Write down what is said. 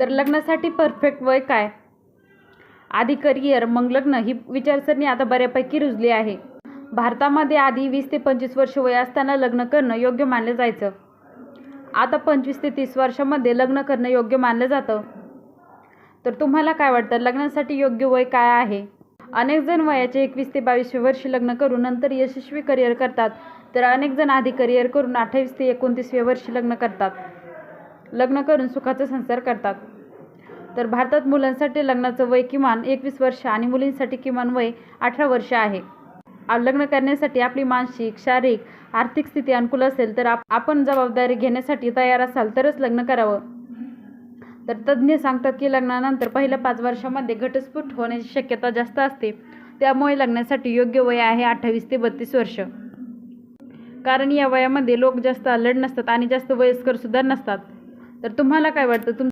तर लग्नासाठी परफेक्ट वय काय? आधी करिअर मग लग्न ही विचारसरणी आता बऱ्यापैकी रुजली आहे. भारतामध्ये आधी वीस ते पंचवीस वर्ष वय असताना लग्न करणं योग्य मानलं जायचं. आता पंचवीस ते तीस वर्षामध्ये लग्न करणं योग्य मानलं जातं. तर तुम्हाला काय वाटतं? लग्नासाठी योग्य वय काय आहे? अनेक जण वयाचे एकवीस ते बावीसशे वर्षी लग्न करून नंतर यशस्वी करिअर करतात. तर अनेक जण आधी करिअर करून अठ्ठावीस ते एकोणतीसव्या वर्षी लग्न करतात. लग्न करून सुखाचा संसार करतात. तर भारतात मुलांसाठी लग्नाचं वय किमान एकवीस वर्ष आणि मुलींसाठी किमान वय अठरा वर्ष आहे. लग्न करण्यासाठी आपली मानसिक शारीरिक आर्थिक स्थिती अनुकूल असेल तर आप आपण जबाबदारी घेण्यासाठी तयार असाल तरच लग्न करावं. तर तज्ज्ञ सांगतात की लग्नानंतर पहिल्या पाच वर्षामध्ये घटस्फोट होण्याची शक्यता जास्त असते. त्यामुळे लग्नासाठी योग्य वय आहे अठ्ठावीस ते बत्तीस वर्ष. कारण या वयामध्ये लोक जास्त अलर्ट नसतात आणि जास्त वयस्कर सुद्धा नसतात. तर तुम्हाला काय वाटतं? तुम